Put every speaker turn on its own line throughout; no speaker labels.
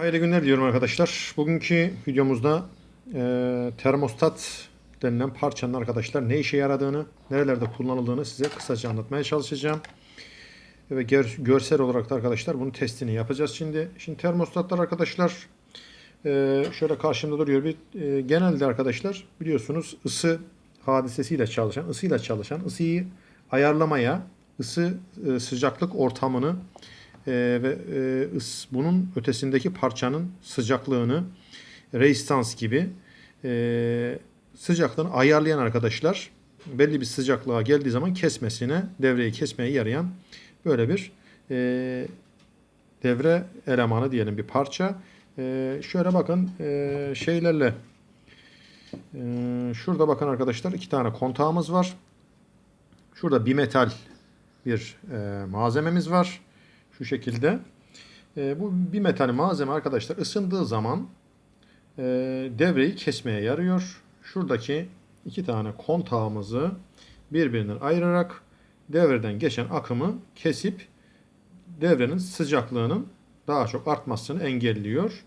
Hayırlı günler diliyorum arkadaşlar. Bugünkü videomuzda e, termostat denilen parçanın arkadaşlar ne işe yaradığını, nerelerde kullanıldığını size kısaca anlatmaya çalışacağım. Ve gör- görsel olarak da arkadaşlar bunun testini yapacağız şimdi. Şimdi termostatlar arkadaşlar e, şöyle karşımda duruyor. Bir, e, genelde arkadaşlar biliyorsunuz ısı hadisesiyle çalışan, ısıyla çalışan, ısıyı ayarlamaya, ısı e, sıcaklık ortamını e, ve e, ıs, bunun ötesindeki parçanın sıcaklığını rezistans gibi e, sıcaklığını ayarlayan arkadaşlar belli bir sıcaklığa geldiği zaman kesmesine, devreyi kesmeye yarayan böyle bir e, devre elemanı diyelim bir parça. E, şöyle bakın e, şeylerle e, şurada bakın arkadaşlar iki tane kontağımız var. Şurada bimetal bir e, malzememiz var. Şu şekilde. E, bu bir metal malzeme arkadaşlar ısındığı zaman e, devreyi kesmeye yarıyor. Şuradaki iki tane kontağımızı birbirinden ayırarak devreden geçen akımı kesip devrenin sıcaklığının daha çok artmasını engelliyor.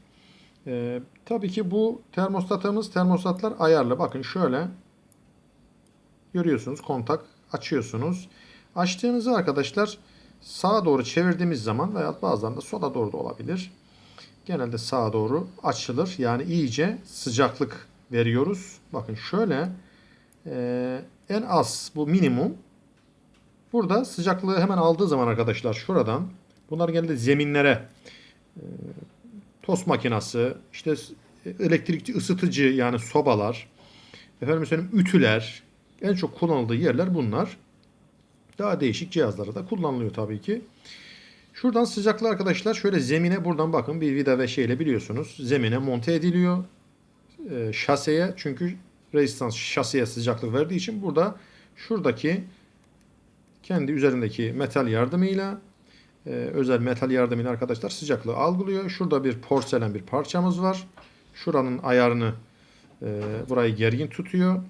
E, tabii ki bu termostatımız termostatlar ayarlı. Bakın şöyle görüyorsunuz kontak açıyorsunuz. Açtığınızı arkadaşlar sağa doğru çevirdiğimiz zaman veya bazen de sola doğru da olabilir. Genelde sağa doğru açılır. Yani iyice sıcaklık veriyoruz. Bakın şöyle e, en az bu minimum. Burada sıcaklığı hemen aldığı zaman arkadaşlar şuradan bunlar genelde zeminlere e, tost makinası, işte elektrikli ısıtıcı yani sobalar, efendim söyleyeyim ütüler en çok kullanıldığı yerler bunlar. Daha değişik cihazlara da kullanılıyor tabii ki. Şuradan sıcaklığı arkadaşlar şöyle zemine buradan bakın bir vida ve şeyle biliyorsunuz. Zemine monte ediliyor. E, şaseye çünkü rezistans şaseye sıcaklık verdiği için burada şuradaki kendi üzerindeki metal yardımıyla e, özel metal yardımıyla arkadaşlar sıcaklığı algılıyor. Şurada bir porselen bir parçamız var. Şuranın ayarını e, burayı gergin tutuyor.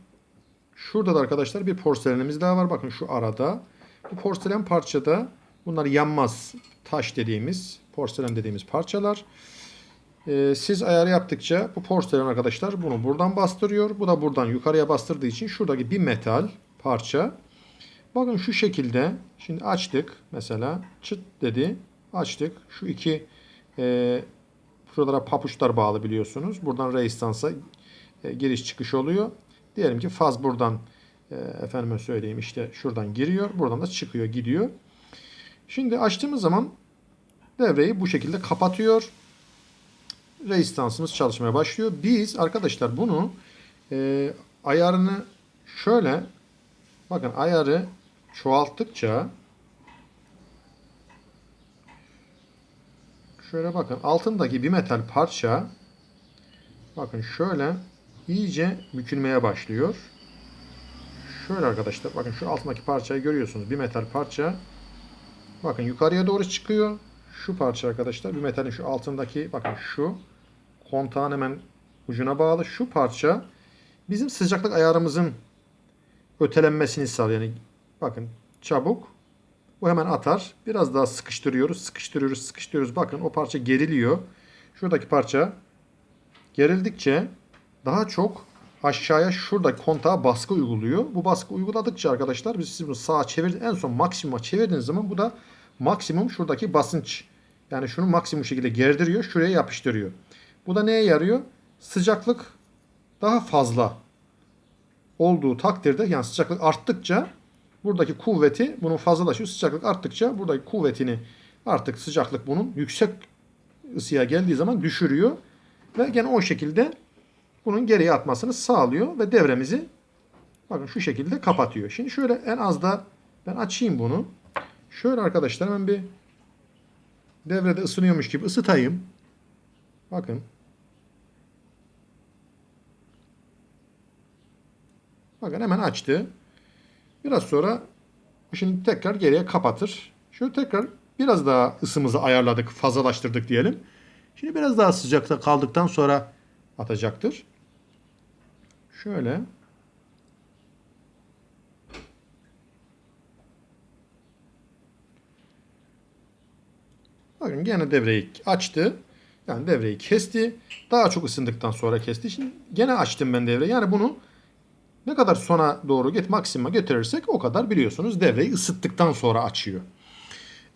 Şurada da arkadaşlar bir porselenimiz daha var. Bakın şu arada. Bu porselen parçada bunlar yanmaz taş dediğimiz, porselen dediğimiz parçalar. Ee, siz ayarı yaptıkça bu porselen arkadaşlar bunu buradan bastırıyor. Bu da buradan yukarıya bastırdığı için şuradaki bir metal parça. Bakın şu şekilde. Şimdi açtık mesela. Çıt dedi. Açtık. Şu iki e, şuralara papuçlar bağlı biliyorsunuz. Buradan rezistansa e, giriş çıkış oluyor. Diyelim ki faz buradan e, efendime söyleyeyim işte şuradan giriyor. Buradan da çıkıyor gidiyor. Şimdi açtığımız zaman devreyi bu şekilde kapatıyor. Rezistansımız çalışmaya başlıyor. Biz arkadaşlar bunu e, ayarını şöyle bakın ayarı çoğalttıkça şöyle bakın altındaki bir metal parça bakın şöyle iyice bükülmeye başlıyor. Şöyle arkadaşlar bakın şu altındaki parçayı görüyorsunuz. Bir metal parça. Bakın yukarıya doğru çıkıyor. Şu parça arkadaşlar bir metalin şu altındaki bakın şu kontağın hemen ucuna bağlı şu parça bizim sıcaklık ayarımızın ötelenmesini sağlıyor. Yani bakın çabuk bu hemen atar. Biraz daha sıkıştırıyoruz, sıkıştırıyoruz, sıkıştırıyoruz. Bakın o parça geriliyor. Şuradaki parça gerildikçe daha çok aşağıya şurada kontağa baskı uyguluyor. Bu baskı uyguladıkça arkadaşlar biz siz bunu sağa çevir en son maksimuma çevirdiğiniz zaman bu da maksimum şuradaki basınç yani şunu maksimum şekilde gerdiriyor, şuraya yapıştırıyor. Bu da neye yarıyor? Sıcaklık daha fazla olduğu takdirde yani sıcaklık arttıkça buradaki kuvveti bunun fazlalaşıyor. Sıcaklık arttıkça buradaki kuvvetini artık sıcaklık bunun yüksek ısıya geldiği zaman düşürüyor. Ve gene o şekilde bunun geriye atmasını sağlıyor ve devremizi bakın şu şekilde kapatıyor. Şimdi şöyle en az da ben açayım bunu. Şöyle arkadaşlar hemen bir devrede ısınıyormuş gibi ısıtayım. Bakın. Bakın hemen açtı. Biraz sonra şimdi tekrar geriye kapatır. Şöyle tekrar biraz daha ısımızı ayarladık, fazlalaştırdık diyelim. Şimdi biraz daha sıcakta kaldıktan sonra atacaktır. Şöyle. Bakın gene devreyi açtı. Yani devreyi kesti. Daha çok ısındıktan sonra kesti. Şimdi gene açtım ben devreyi. Yani bunu ne kadar sona doğru git maksimuma götürürsek o kadar biliyorsunuz devreyi ısıttıktan sonra açıyor.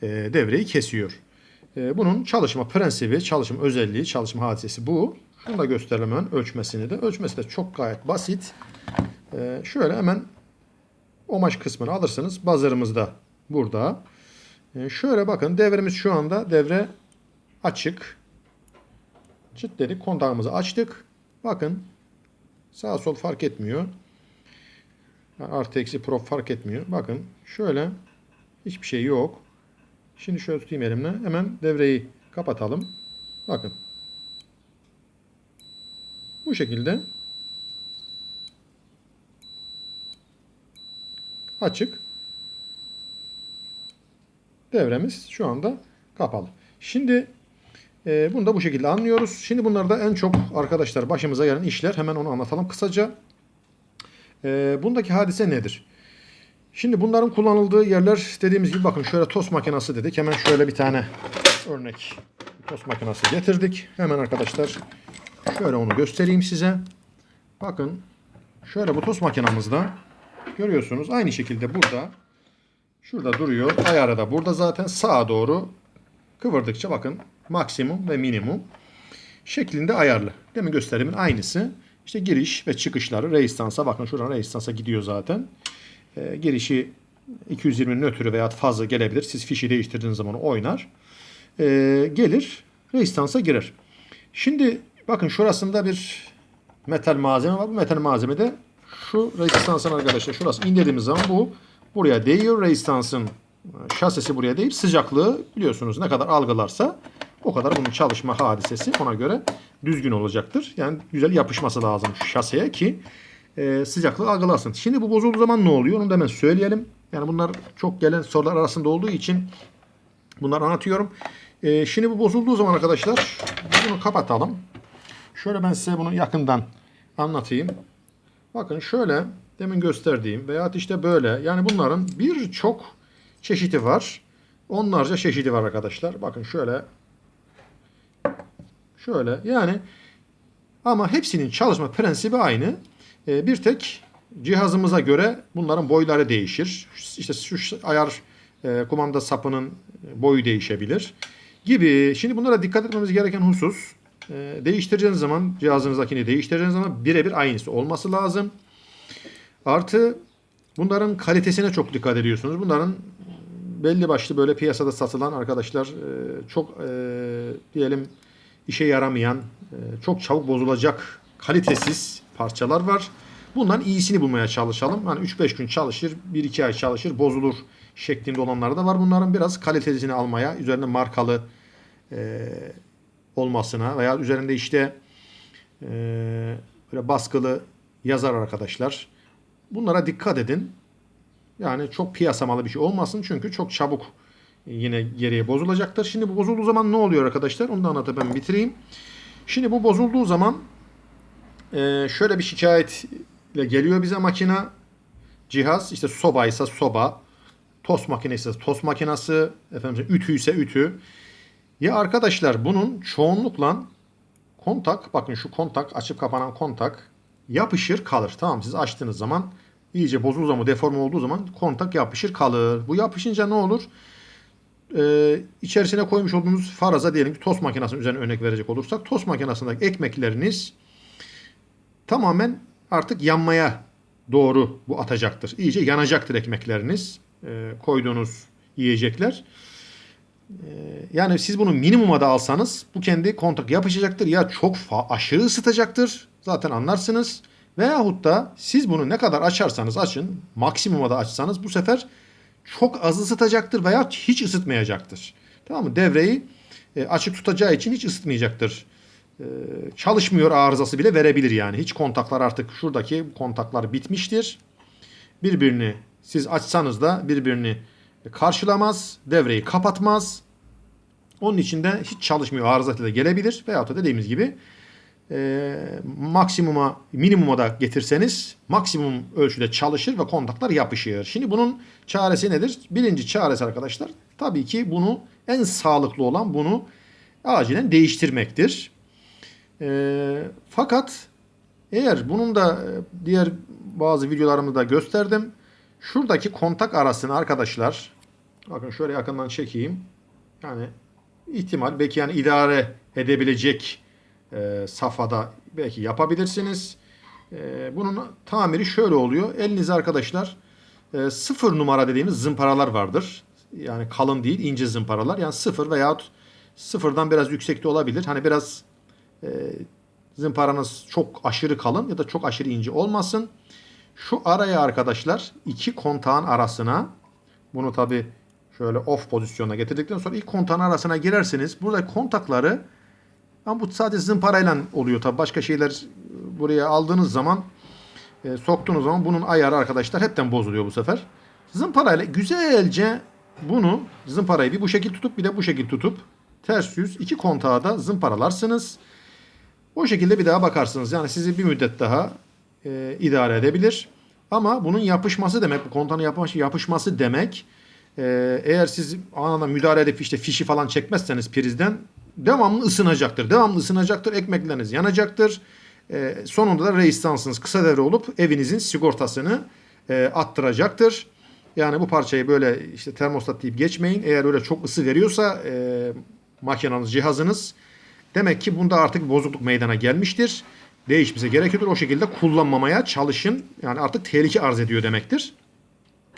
Ee, devreyi kesiyor. Ee, bunun çalışma prensibi, çalışma özelliği, çalışma hadisesi bu. Şunu da gösterelim hemen ölçmesini de. Ölçmesi de çok gayet basit. Ee, şöyle hemen omaj kısmını alırsınız. Buzzer'ımız da burada. Ee, şöyle bakın devremiz şu anda devre açık. Çıt dedik kontağımızı açtık. Bakın sağ sol fark etmiyor. Yani artı eksi prop fark etmiyor. Bakın şöyle hiçbir şey yok. Şimdi şöyle tutayım elimle. Hemen devreyi kapatalım. Bakın. Bu şekilde açık. Devremiz şu anda kapalı. Şimdi e, bunu da bu şekilde anlıyoruz. Şimdi bunlarda en çok arkadaşlar başımıza gelen işler hemen onu anlatalım kısaca. E, bundaki hadise nedir? Şimdi bunların kullanıldığı yerler dediğimiz gibi bakın şöyle tost makinesi dedik. Hemen şöyle bir tane örnek tost makinesi getirdik. Hemen arkadaşlar şöyle onu göstereyim size. Bakın şöyle bu tost makinamızda görüyorsunuz aynı şekilde burada şurada duruyor. Ayarı da burada zaten sağa doğru kıvırdıkça bakın maksimum ve minimum şeklinde ayarlı. Demin gösterimin aynısı. İşte giriş ve çıkışları reistansa bakın şuradan reistansa gidiyor zaten. E, girişi 220 nötrü veya fazla gelebilir. Siz fişi değiştirdiğiniz zaman oynar. E, gelir reistansa girer. Şimdi bakın şurasında bir metal malzeme var. Bu metal malzemede şu reistansın arkadaşlar şurası indirdiğimiz zaman bu buraya değiyor. Reistansın şasisi buraya değip sıcaklığı biliyorsunuz ne kadar algılarsa o kadar bunun çalışma hadisesi ona göre düzgün olacaktır. Yani güzel yapışması lazım şaseye ki e, sıcaklığı algılasın. Şimdi bu bozulduğu zaman ne oluyor? Onu da hemen söyleyelim. Yani bunlar çok gelen sorular arasında olduğu için bunları anlatıyorum. E, şimdi bu bozulduğu zaman arkadaşlar bunu kapatalım. Şöyle ben size bunu yakından anlatayım. Bakın şöyle demin gösterdiğim veya işte böyle yani bunların birçok çeşidi var. Onlarca çeşidi var arkadaşlar. Bakın şöyle şöyle yani ama hepsinin çalışma prensibi aynı. Ee, bir tek cihazımıza göre bunların boyları değişir. İşte şu ayar e, kumanda sapının boyu değişebilir gibi. Şimdi bunlara dikkat etmemiz gereken husus e, değiştireceğiniz zaman cihazınızdakini değiştireceğiniz zaman birebir aynısı olması lazım. Artı bunların kalitesine çok dikkat ediyorsunuz. Bunların belli başlı böyle piyasada satılan arkadaşlar e, çok e, diyelim işe yaramayan, e, çok çabuk bozulacak kalitesiz parçalar var. Bundan iyisini bulmaya çalışalım. Hani 3-5 gün çalışır, 1-2 ay çalışır, bozulur şeklinde olanlar da var. Bunların biraz kalitesini almaya, üzerinde markalı olmasına veya üzerinde işte e, böyle baskılı yazar arkadaşlar. Bunlara dikkat edin. Yani çok piyasamalı bir şey olmasın çünkü çok çabuk yine geriye bozulacaktır. Şimdi bu bozulduğu zaman ne oluyor arkadaşlar? Onu da anlatıp ben bitireyim. Şimdi bu bozulduğu zaman e, şöyle bir şikayetle geliyor bize makina. Cihaz işte soba ise soba, tost makinesi ise tost makinesi, efendim ütü ise ütü. Ya arkadaşlar bunun çoğunlukla kontak, bakın şu kontak, açıp kapanan kontak yapışır kalır. Tamam siz açtığınız zaman iyice bozulduğu zaman, deforme olduğu zaman kontak yapışır kalır. Bu yapışınca ne olur? Ee, içerisine koymuş olduğunuz faraza diyelim ki tost makinesinin üzerine örnek verecek olursak tost makinesindeki ekmekleriniz tamamen artık yanmaya doğru bu atacaktır. İyice yanacaktır ekmekleriniz. Ee, koyduğunuz yiyecekler. Ee, yani siz bunu minimuma da alsanız bu kendi kontak yapışacaktır ya çok aşırı ısıtacaktır. Zaten anlarsınız. Veyahut da siz bunu ne kadar açarsanız açın, maksimuma da açsanız bu sefer çok az ısıtacaktır veya hiç ısıtmayacaktır. Tamam mı? Devreyi e, açık tutacağı için hiç ısıtmayacaktır. E, çalışmıyor arızası bile verebilir yani. Hiç kontaklar artık şuradaki kontaklar bitmiştir. Birbirini siz açsanız da birbirini karşılamaz, devreyi kapatmaz. Onun için de hiç çalışmıyor arızası da gelebilir. Veyahut da dediğimiz gibi e, maksimuma minimuma da getirseniz maksimum ölçüde çalışır ve kontaklar yapışır. Şimdi bunun çaresi nedir? Birinci çaresi arkadaşlar tabii ki bunu en sağlıklı olan bunu acilen değiştirmektir. E, fakat eğer bunun da e, diğer bazı videolarımda gösterdim. Şuradaki kontak arasını arkadaşlar bakın şöyle yakından çekeyim. Yani ihtimal belki yani idare edebilecek e, safhada belki yapabilirsiniz. E, bunun tamiri şöyle oluyor. Elinize arkadaşlar e, sıfır numara dediğimiz zımparalar vardır. Yani kalın değil ince zımparalar. Yani sıfır veyahut sıfırdan biraz yüksekte olabilir. Hani biraz e, zımparanız çok aşırı kalın ya da çok aşırı ince olmasın. Şu araya arkadaşlar iki kontağın arasına bunu tabi şöyle off pozisyona getirdikten sonra ilk kontağın arasına girerseniz burada kontakları ama bu sadece zımparayla oluyor tabi başka şeyler buraya aldığınız zaman e, soktuğunuz zaman bunun ayarı arkadaşlar hepten bozuluyor bu sefer. Zımparayla güzelce bunu zımparayı bir bu şekil tutup bir de bu şekil tutup ters yüz iki kontağı da zımparalarsınız. O şekilde bir daha bakarsınız. Yani sizi bir müddet daha e, idare edebilir. Ama bunun yapışması demek, bu kontağın yapışması demek e, eğer siz anında müdahale edip işte fişi falan çekmezseniz prizden devamlı ısınacaktır. Devamlı ısınacaktır. Ekmekleriniz yanacaktır. E, sonunda da reistansınız kısa devre olup evinizin sigortasını e, attıracaktır. Yani bu parçayı böyle işte termostat deyip geçmeyin. Eğer öyle çok ısı veriyorsa e, makinanız, cihazınız demek ki bunda artık bozukluk meydana gelmiştir. Değişmesi gerekiyordur. O şekilde kullanmamaya çalışın. Yani artık tehlike arz ediyor demektir.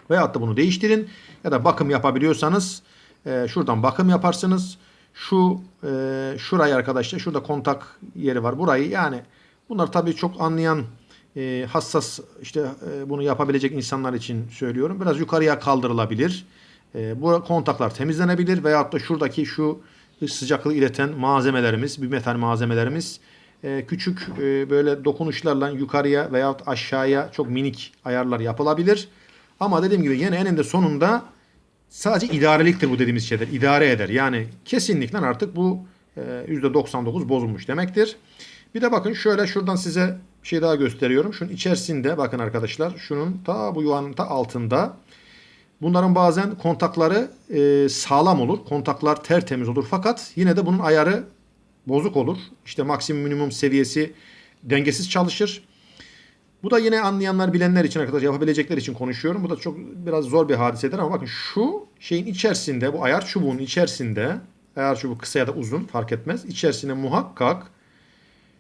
Veyahut da bunu değiştirin. Ya da bakım yapabiliyorsanız e, şuradan bakım yaparsınız. Şu e, şurayı arkadaşlar şurada kontak yeri var. Burayı yani bunlar tabii çok anlayan e, hassas işte e, bunu yapabilecek insanlar için söylüyorum. Biraz yukarıya kaldırılabilir. E, bu kontaklar temizlenebilir veyahut da şuradaki şu sıcaklığı ileten malzemelerimiz, bir metal malzemelerimiz e, küçük e, böyle dokunuşlarla yukarıya veyahut aşağıya çok minik ayarlar yapılabilir. Ama dediğim gibi yine eninde sonunda sadece idareliktir bu dediğimiz şeyler. İdare eder. Yani kesinlikle artık bu e, %99 bozulmuş demektir. Bir de bakın şöyle şuradan size bir şey daha gösteriyorum. Şunun içerisinde bakın arkadaşlar şunun ta bu yuvanın ta altında bunların bazen kontakları e, sağlam olur. Kontaklar tertemiz olur fakat yine de bunun ayarı bozuk olur. İşte maksimum minimum seviyesi dengesiz çalışır. Bu da yine anlayanlar bilenler için arkadaşlar yapabilecekler için konuşuyorum. Bu da çok biraz zor bir hadisedir ama bakın şu şeyin içerisinde bu ayar çubuğunun içerisinde ayar çubuğu kısa ya da uzun fark etmez. İçerisine muhakkak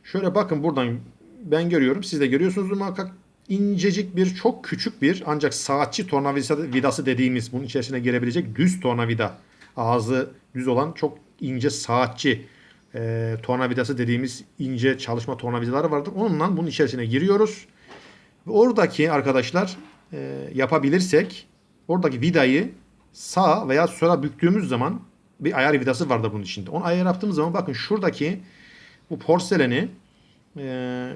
şöyle bakın buradan ben görüyorum siz de görüyorsunuz muhakkak incecik bir çok küçük bir ancak saatçi tornavidası vidası dediğimiz bunun içerisine girebilecek düz tornavida ağzı düz olan çok ince saatçi e, tornavidası dediğimiz ince çalışma tornavidaları vardır. Onunla bunun içerisine giriyoruz. Ve oradaki arkadaşlar e, yapabilirsek oradaki vidayı sağ veya sola büktüğümüz zaman bir ayar vidası vardır bunun içinde. Onu ayar yaptığımız zaman bakın şuradaki bu porseleni e,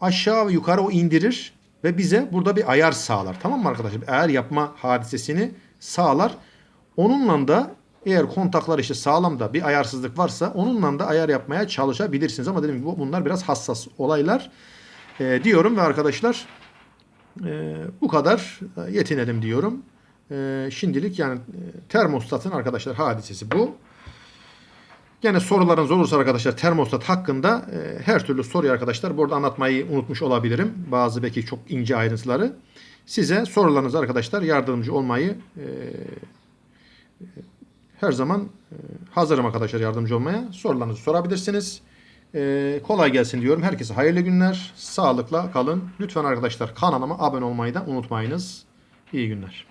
aşağı ve yukarı o indirir ve bize burada bir ayar sağlar. Tamam mı arkadaşlar? Ayar yapma hadisesini sağlar. Onunla da eğer kontaklar işte sağlam da bir ayarsızlık varsa onunla da ayar yapmaya çalışabilirsiniz. Ama dediğim gibi bunlar biraz hassas olaylar e, diyorum ve arkadaşlar e, bu kadar yetinelim diyorum. E, şimdilik yani e, termostatın arkadaşlar hadisesi bu. Gene sorularınız olursa arkadaşlar termostat hakkında e, her türlü soruyu arkadaşlar burada anlatmayı unutmuş olabilirim. Bazı belki çok ince ayrıntıları. Size sorularınız arkadaşlar yardımcı olmayı e, her zaman e, hazırım arkadaşlar yardımcı olmaya. Sorularınızı sorabilirsiniz. E, kolay gelsin diyorum. Herkese hayırlı günler. Sağlıkla kalın. Lütfen arkadaşlar kanalıma abone olmayı da unutmayınız. İyi günler.